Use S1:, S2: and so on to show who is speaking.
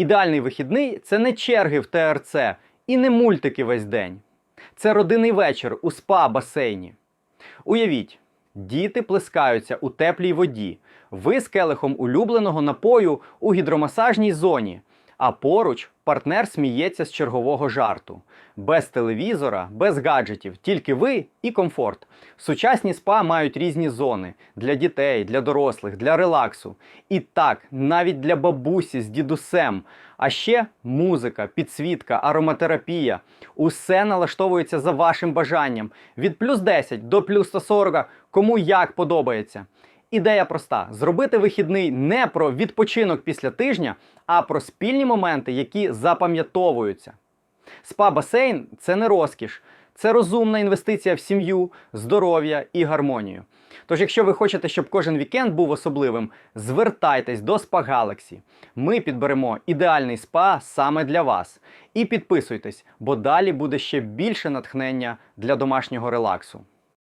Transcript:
S1: Ідеальний вихідний це не черги в ТРЦ і не мультики весь день. Це родинний вечір у спа-басейні. Уявіть, діти плескаються у теплій воді, ви з келихом улюбленого напою у гідромасажній зоні, а поруч партнер сміється з чергового жарту. Без телевізора, без гаджетів, тільки ви і комфорт. Сучасні спа мають різні зони для дітей, для дорослих, для релаксу. І так, навіть для бабусі з дідусем. А ще музика, підсвітка, ароматерапія. Усе налаштовується за вашим бажанням від плюс 10 до плюс 140, кому як подобається. Ідея проста: зробити вихідний не про відпочинок після тижня, а про спільні моменти, які запам'ятовуються. Спа-басейн це не розкіш, це розумна інвестиція в сім'ю, здоров'я і гармонію. Тож, якщо ви хочете, щоб кожен вікенд був особливим, звертайтесь до Spa Galaxy. Ми підберемо ідеальний спа саме для вас. І підписуйтесь, бо далі буде ще більше натхнення для домашнього релаксу.